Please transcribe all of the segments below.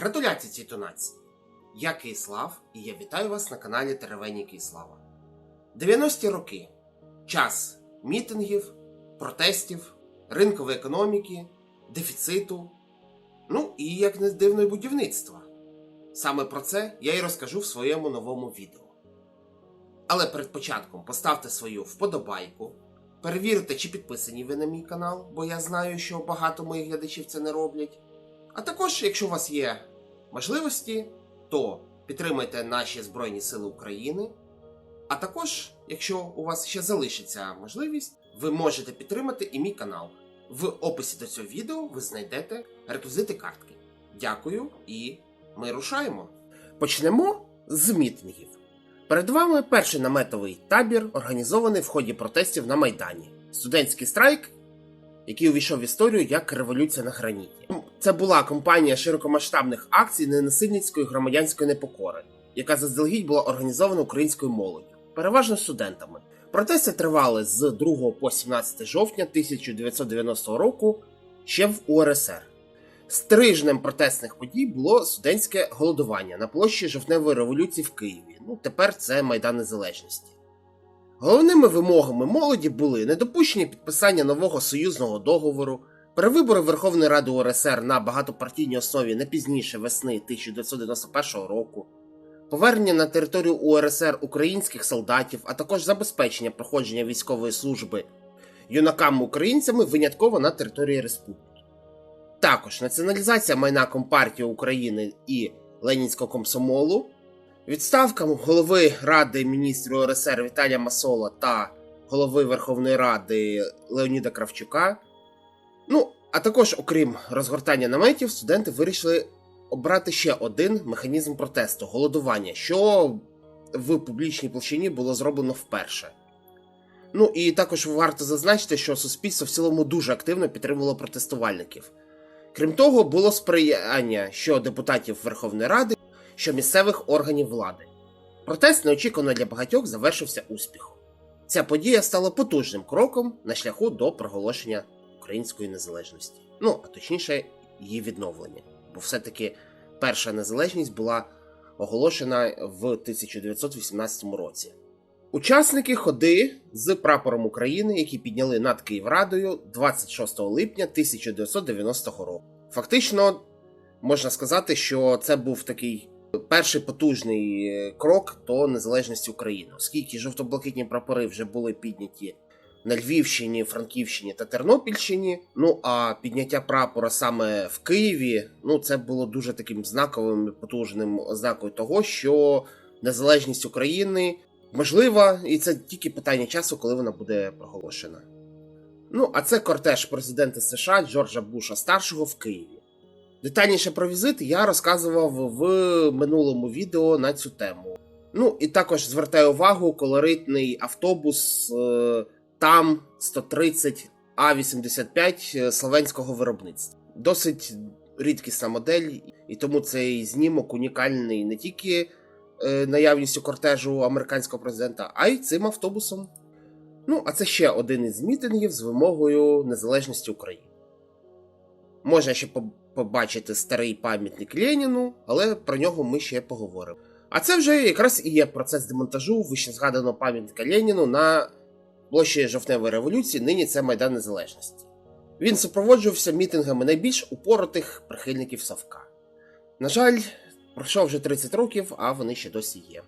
Гратуляції цій нації! Я Киїслав і я вітаю вас на каналі Теревені Киїслава. 90-ті роки час мітингів, протестів, ринкової економіки, дефіциту, ну і як не дивно, будівництва. Саме про це я і розкажу в своєму новому відео. Але перед початком поставте свою вподобайку, перевірте, чи підписані ви на мій канал, бо я знаю, що багато моїх глядачів це не роблять. А також, якщо у вас є можливості, то підтримайте наші Збройні Сили України. А також, якщо у вас ще залишиться можливість, ви можете підтримати і мій канал. В описі до цього відео ви знайдете реквізити картки. Дякую і ми рушаємо. Почнемо з мітингів. Перед вами перший наметовий табір, організований в ході протестів на Майдані. Студентський страйк, який увійшов в історію як революція на граніті. Це була кампанія широкомасштабних акцій ненасильницької громадянської непокори, яка заздалегідь була організована українською молоддю, переважно студентами. Протести тривали з 2 по 17 жовтня 1990 року ще в УРСР. Стрижнем протестних подій було студентське голодування на площі жовтневої революції в Києві. Ну, тепер це Майдан Незалежності. Головними вимогами молоді були недопущення підписання нового союзного договору, перевибори Верховної Ради УРСР на багатопартійній основі не пізніше весни 1991 року, повернення на територію УРСР українських солдатів, а також забезпечення проходження військової служби юнаками-українцями винятково на території республіки. Також націоналізація майна Компартії України і Ленінського комсомолу, відставка голови Ради міністрів УРСР Віталія Масола та голови Верховної Ради Леоніда Кравчука. Ну, а також, окрім розгортання наметів, студенти вирішили обрати ще один механізм протесту голодування, що в публічній площині було зроблено вперше. Ну і також варто зазначити, що суспільство в цілому дуже активно підтримувало протестувальників. Крім того, було сприяння що депутатів Верховної Ради, що місцевих органів влади. Протест неочікувано для багатьох завершився успіхом. Ця подія стала потужним кроком на шляху до проголошення української незалежності. Ну, а точніше, її відновлення. Бо все-таки перша незалежність була оголошена в 1918 році. Учасники ходи з прапором України, які підняли над Київрадою 26 липня 1990 року. Фактично, можна сказати, що це був такий перший потужний е, крок до незалежності України, оскільки жовто-блакитні прапори вже були підняті на Львівщині, Франківщині та Тернопільщині. Ну а підняття прапора саме в Києві, ну це було дуже таким знаковим і потужним ознакою того, що незалежність України можлива, і це тільки питання часу, коли вона буде проголошена. Ну, а це кортеж президента США Джорджа Буша старшого в Києві. Детальніше про візит я розказував в минулому відео на цю тему. Ну і також звертаю увагу колоритний автобус е, там 130 А85 словенського виробництва. Досить рідкісна модель, і тому цей знімок унікальний не тільки е, наявністю кортежу американського президента, а й цим автобусом. Ну, а це ще один із мітингів з вимогою незалежності України. Можна ще по- побачити старий пам'ятник Леніну, але про нього ми ще поговоримо. А це вже якраз і є процес демонтажу вищезгаданого пам'ятника Леніну на площі Жовтневої революції, нині це Майдан Незалежності. Він супроводжувався мітингами найбільш упоротих прихильників Савка. На жаль, пройшло вже 30 років, а вони ще досі є.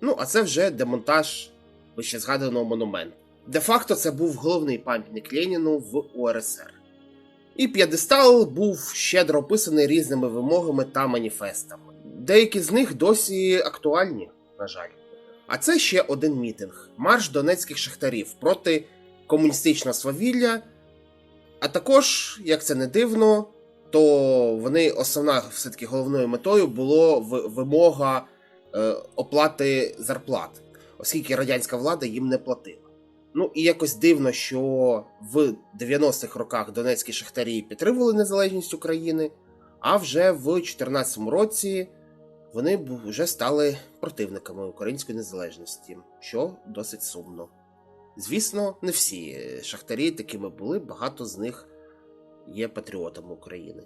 Ну, а це вже демонтаж вищезгаданого монументу. Де-факто це був головний пам'ятник Леніну в УРСР. І п'єдестал був щедро описаний різними вимогами та маніфестами. Деякі з них досі актуальні, на жаль. А це ще один мітинг марш донецьких шахтарів проти комуністичного свавілля. А також, як це не дивно, то вони основна все-таки головною метою було вимога е, оплати зарплат, оскільки радянська влада їм не платила. Ну і якось дивно, що в 90-х роках донецькі шахтарі підтримували незалежність України, а вже в 2014 році вони вже стали противниками української незалежності, що досить сумно. Звісно, не всі шахтарі такими були, багато з них є патріотами України.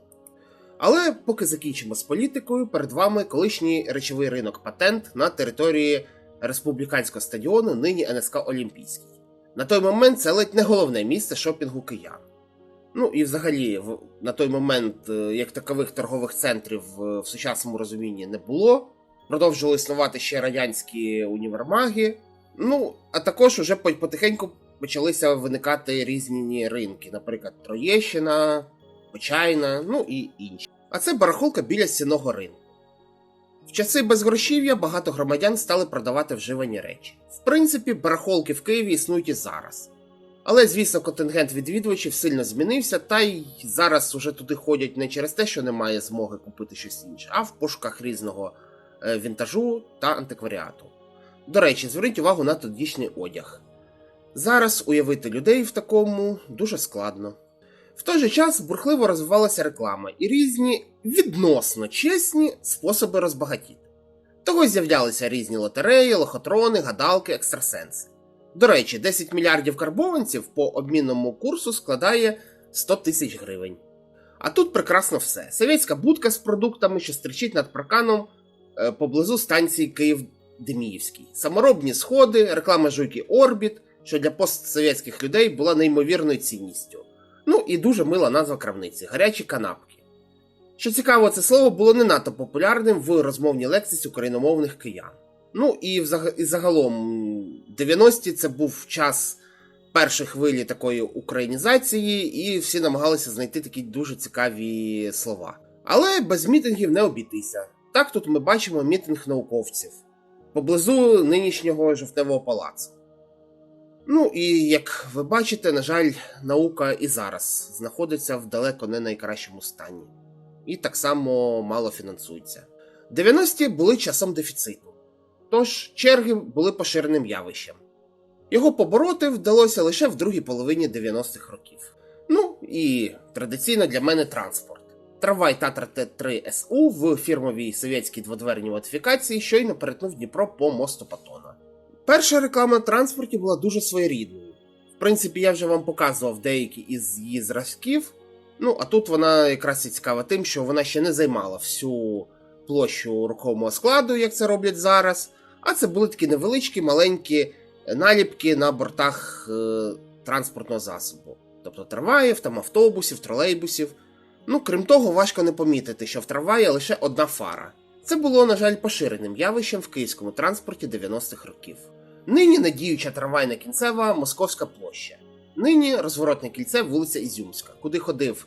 Але поки закінчимо з політикою, перед вами колишній речовий ринок патент на території республіканського стадіону, нині НСК Олімпійський. На той момент це ледь не головне місце шопінгу киян. Ну і взагалі, на той момент е, як такових торгових центрів е, в сучасному розумінні не було. Продовжували існувати ще радянські універмаги. Ну, а також уже потихеньку почалися виникати різні ринки, наприклад, Троєщина, Почайна, ну і інші. А це барахолка біля стінного ринку. В часи безгрошів'я багато громадян стали продавати вживані речі. В принципі, барахолки в Києві існують і зараз. Але, звісно, контингент відвідувачів сильно змінився, та й зараз уже туди ходять не через те, що немає змоги купити щось інше, а в пошуках різного е, вінтажу та антикваріату. До речі, зверніть увагу на тодішній одяг. Зараз уявити людей в такому дуже складно. В той же час бурхливо розвивалася реклама і різні відносно чесні способи розбагатіти. Того з'являлися різні лотереї, лохотрони, гадалки, екстрасенси. До речі, 10 мільярдів карбованців по обмінному курсу складає 100 тисяч гривень. А тут прекрасно все: совєтська будка з продуктами, що стрічить над парканом е, поблизу станції Київ-Деміївський, саморобні сходи, реклама жуйки Орбіт, що для постсовєтських людей була неймовірною цінністю. Ну і дуже мила назва крамниці гарячі канапки. Що цікаво, це слово було не надто популярним в розмовній лексиці україномовних киян. Ну і, загалом 90-ті це був час першої хвилі такої українізації, і всі намагалися знайти такі дуже цікаві слова. Але без мітингів не обійтися. Так тут ми бачимо мітинг науковців поблизу нинішнього жовтневого палацу. Ну і як ви бачите, на жаль, наука і зараз знаходиться в далеко не найкращому стані, і так само мало фінансується. 90-ті були часом дефіциту, тож черги були поширеним явищем. Його побороти вдалося лише в другій половині 90-х років. Ну і традиційно для мене транспорт. Трамвай Татра Т3 СУ в фірмовій совєтській дводверній модифікації щойно перетнув Дніпро по мосту Патона. Перша реклама на транспорті була дуже своєрідною. В принципі, я вже вам показував деякі із її зразків. Ну, а тут вона якраз і цікава тим, що вона ще не займала всю площу рухомого складу, як це роблять зараз. А це були такі невеличкі, маленькі наліпки на бортах е, транспортного засобу, тобто трамваїв, там автобусів, тролейбусів. Ну, крім того, важко не помітити, що в трамваї лише одна фара. Це було, на жаль, поширеним явищем в київському транспорті 90-х років. Нині надіюча трамвайна кінцева Московська площа. Нині розворотне кільце вулиця Ізюмська, куди ходив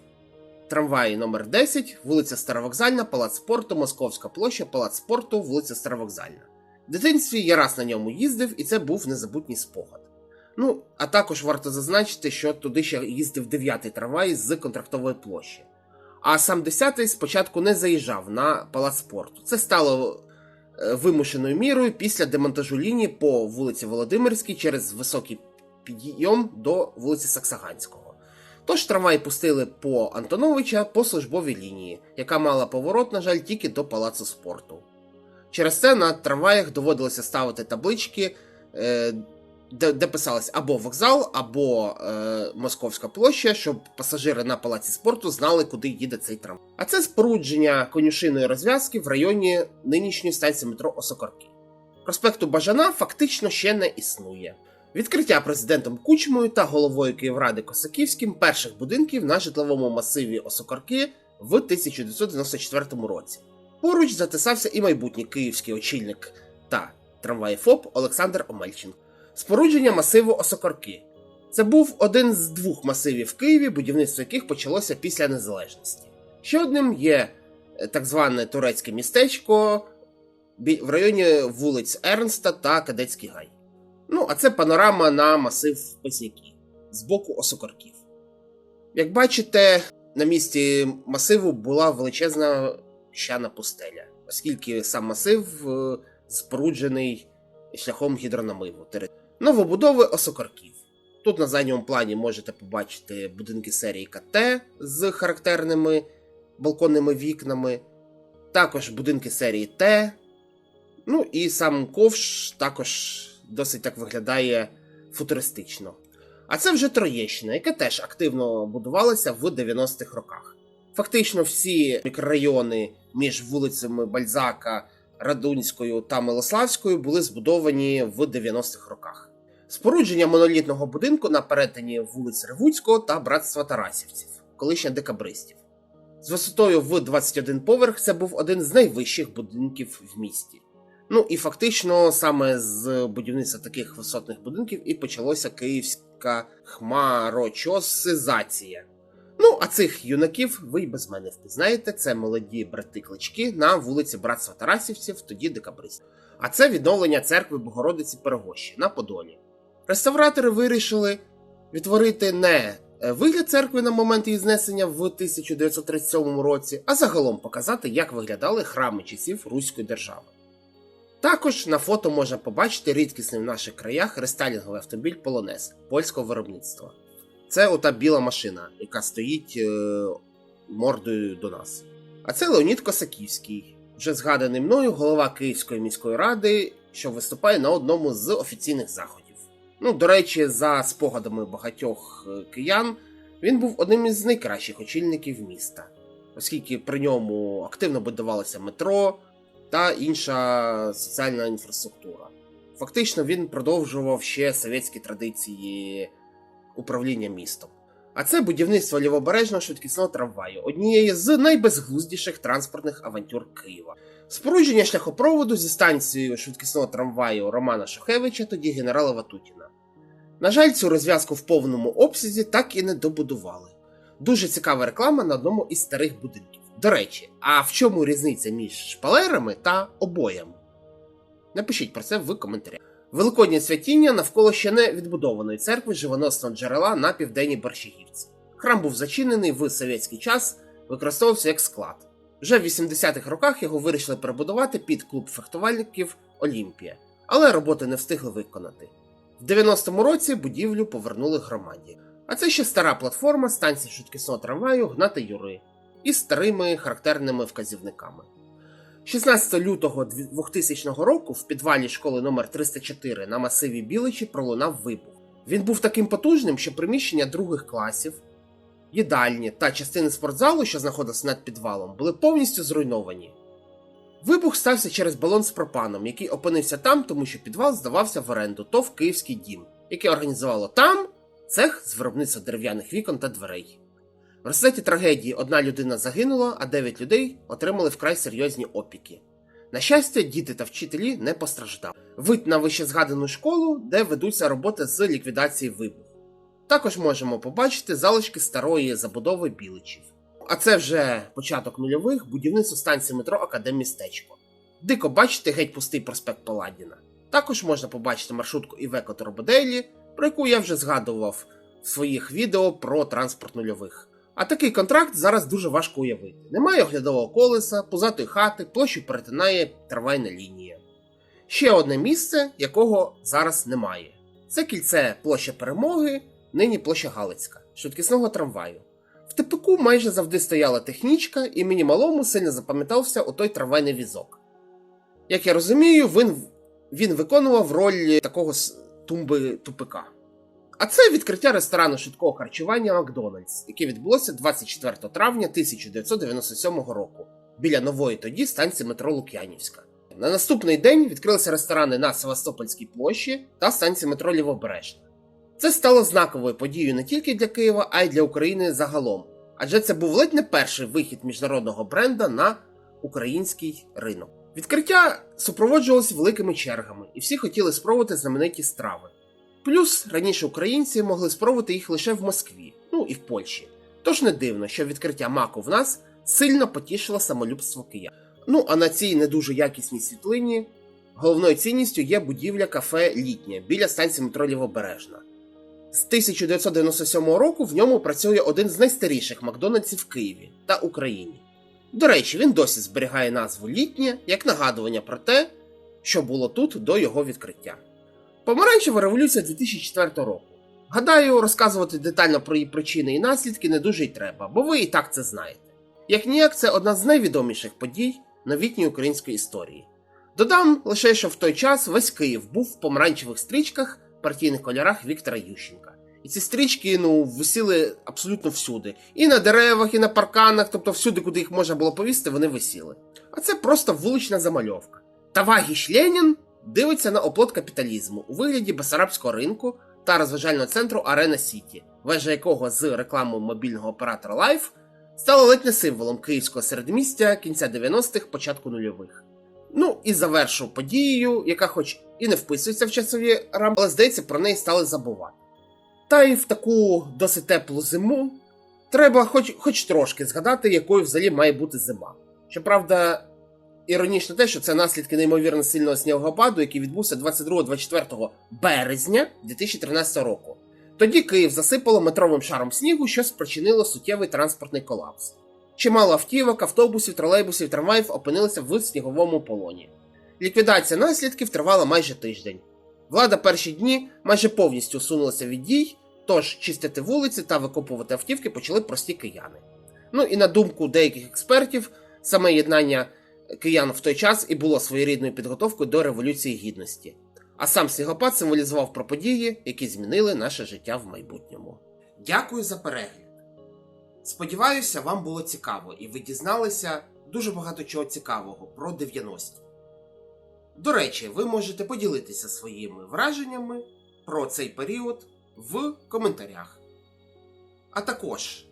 трамвай номер 10 вулиця Старовокзальна, Палац спорту, Московська площа, Палац спорту, вулиця Старовокзальна. В дитинстві я раз на ньому їздив, і це був незабутній спогад. Ну, а також варто зазначити, що туди ще їздив 9-й трамвай з контрактової площі. А сам 10-й спочатку не заїжджав на палац спорту. Це стало вимушеною мірою після демонтажу лінії по вулиці Володимирській через високий підйом до вулиці Саксаганського. Тож трамвай пустили по Антоновича по службовій лінії, яка мала поворот, на жаль, тільки до палацу спорту. Через це на трамваях доводилося ставити таблички, е, де, де писалось або вокзал, або е, Московська площа, щоб пасажири на палаці спорту знали, куди їде цей трамвай. А це спорудження конюшиної розв'язки в районі нинішньої станції метро Осокорки. Проспекту Бажана фактично ще не існує. Відкриття президентом Кучмою та головою Київради Косаківським перших будинків на житловому масиві Осокорки в 1994 році. Поруч затисався і майбутній київський очільник та трамвай ФОП Олександр Омельченко. Спорудження масиву Осокорки. Це був один з двох масивів в Києві, будівництво яких почалося після незалежності. Ще одним є е, так зване турецьке містечко в районі вулиць Ернста та Кадетський гай. Ну, а це панорама на масив Песняків з боку Осокорків. Як бачите, на місці масиву була величезна піщана пустеля, оскільки сам масив е, споруджений шляхом гідронамиву. Новобудови Осокорків. Тут на задньому плані можете побачити будинки серії КТ з характерними балконними вікнами, також будинки серії Т. Ну і сам ковш також досить так виглядає футуристично. А це вже Троєщина, яка теж активно будувалася в 90-х роках. Фактично всі мікрорайони між вулицями Бальзака, Радунською та Милославською були збудовані в 90-х роках. Спорудження монолітного будинку на перетині вулиць Ревуцького та братства Тарасівців, колишня декабристів. З висотою в 21 поверх це був один з найвищих будинків в місті. Ну і фактично саме з будівництва таких висотних будинків і почалося київська хмарочосизація. Ну, а цих юнаків ви й без мене впізнаєте. Це молоді брати клички на вулиці Братства Тарасівців, тоді декабристів. А це відновлення церкви Богородиці Перегощі на Подолі. Реставратори вирішили відтворити не е, вигляд церкви на момент її знесення в 1937 році, а загалом показати, як виглядали храми часів Руської держави. Також на фото можна побачити рідкісний в наших краях рестайлінговий автомобіль Полонез польського виробництва. Це ота біла машина, яка стоїть е, мордою до нас. А це Леонід Косаківський, вже згаданий мною голова Київської міської ради, що виступає на одному з офіційних заходів. Ну, до речі, за спогадами багатьох е, киян, він був одним із найкращих очільників міста, оскільки при ньому активно будувалося метро та інша соціальна інфраструктура. Фактично, він продовжував ще совєтські традиції управління містом. А це будівництво лівобережного швидкісного трамваю, однієї з найбезглуздіших транспортних авантюр Києва. Спорудження шляхопроводу зі станцією швидкісного трамваю Романа Шухевича, тоді генерала Ватутіна. На жаль, цю розв'язку в повному обсязі так і не добудували. Дуже цікава реклама на одному із старих будинків. До речі, а в чому різниця між шпалерами та обоями? Напишіть про це в коментарях. Великоднє святіння навколо ще не відбудованої церкви живоносного джерела на південній Борщагівці. Храм був зачинений в совєтський час, використовувався як склад. Вже в 80-х роках його вирішили перебудувати під клуб фехтувальників Олімпія, але роботи не встигли виконати. В 90-му році будівлю повернули громаді. А це ще стара платформа станції швидкісного трамваю Гнати Юри із старими характерними вказівниками. 16 лютого 2000 року в підвалі школи номер 304 на масиві Біличі пролунав вибух. Він був таким потужним, що приміщення других класів, їдальні та частини спортзалу, що знаходилися над підвалом, були повністю зруйновані. Вибух стався через балон з пропаном, який опинився там, тому що підвал здавався в оренду ТОВ Київський дім, яке організувало там цех з виробництва дерев'яних вікон та дверей. В результаті трагедії одна людина загинула, а дев'ять людей отримали вкрай серйозні опіки. На щастя, діти та вчителі не постраждали. Вид на вищезгадану школу, де ведуться роботи з ліквідації вибуху. Також можемо побачити залишки старої забудови біличів. А це вже початок нульових будівництво станції метро Академмістечко. Дико бачити геть пустий проспект Паладіна. Також можна побачити маршрутку Івеко Торбоделі, про яку я вже згадував в своїх відео про транспорт нульових. А такий контракт зараз дуже важко уявити. Немає оглядового колеса, пузатої хати, площу перетинає трамвайна лінія. Ще одне місце, якого зараз немає. Це кільце площа Перемоги, нині площа Галицька, швидкісного трамваю. ТПК майже завжди стояла технічка, і мені малому сильно запам'ятався отой трамвайний візок. Як я розумію, він, він виконував роль такого тумби тупика. А це відкриття ресторану швидкого харчування Макдональдс, яке відбулося 24 травня 1997 року біля нової тоді станції метро Лук'янівська. На наступний день відкрилися ресторани на Севастопольській площі та станції метро Лівобережна. Це стало знаковою подією не тільки для Києва, а й для України загалом, адже це був ледь не перший вихід міжнародного бренда на український ринок. Відкриття супроводжувалося великими чергами, і всі хотіли спробувати знамениті страви. Плюс раніше українці могли спробувати їх лише в Москві, ну і в Польщі. Тож не дивно, що відкриття маку в нас сильно потішило самолюбство киян. Ну а на цій не дуже якісній світлині головною цінністю є будівля кафе Літнє біля станції метро Лівобережна. З 1997 року в ньому працює один з найстаріших Макдональдсів в Києві та Україні. До речі, він досі зберігає назву Літнє як нагадування про те, що було тут до його відкриття. Помаранчева революція 2004 року. Гадаю, розказувати детально про її причини і наслідки не дуже й треба, бо ви і так це знаєте. Як ніяк, це одна з найвідоміших подій новітньої української історії. Додам лише, що в той час весь Київ був в помаранчевих стрічках партійних кольорах Віктора Ющенка. І ці стрічки ну, висіли абсолютно всюди. І на деревах, і на парканах, тобто всюди, куди їх можна було повісити, вони висіли. А це просто вулична замальовка. Тавагіш Ленін дивиться на оплот капіталізму у вигляді Басарабського ринку та розважального центру Арена Сіті, вежа якого з рекламою мобільного оператора Life стала ледь не символом київського середмістя кінця 90-х, початку нульових. Ну і завершу подією, яка, хоч і не вписується в часові рамки, але здається, про неї стали забувати. Та й в таку досить теплу зиму треба хоч, хоч трошки згадати, якою взагалі має бути зима. Щоправда, іронічно те, що це наслідки неймовірно сильного снігопаду, який відбувся 22-24 березня 2013 року. Тоді Київ засипало метровим шаром снігу, що спричинило суттєвий транспортний колапс. Чимало автівок, автобусів, тролейбусів, трамваїв опинилися в сніговому полоні. Ліквідація наслідків тривала майже тиждень. Влада перші дні майже повністю усунулася від дій, тож чистити вулиці та викопувати автівки почали прості кияни. Ну і на думку деяких експертів, саме єднання киян в той час і було своєрідною підготовкою до Революції Гідності. А сам снігопад символізував про події, які змінили наше життя в майбутньому. Дякую за перегляд. Сподіваюся, вам було цікаво і ви дізналися дуже багато чого цікавого про 90-ті. До речі, ви можете поділитися своїми враженнями про цей період в коментарях. А також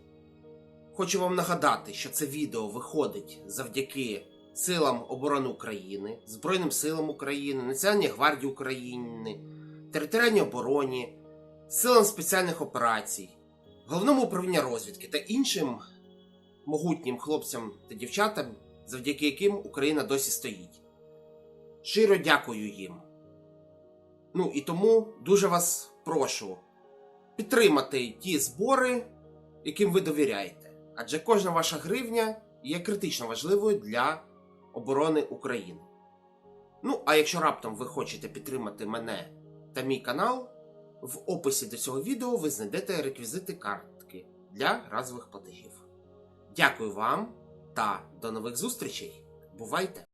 хочу вам нагадати, що це відео виходить завдяки Силам оборони України, Збройним силам України, Національній гвардії України, територіальній обороні, силам спеціальних операцій, головному управлінню розвідки та іншим могутнім хлопцям та дівчатам, завдяки яким Україна досі стоїть. Щиро дякую їм. Ну і тому дуже вас прошу підтримати ті збори, яким ви довіряєте. Адже кожна ваша гривня є критично важливою для оборони України. Ну, а якщо раптом ви хочете підтримати мене та мій канал, в описі до цього відео ви знайдете реквізити картки для разових платежів. Дякую вам та до нових зустрічей! Бувайте!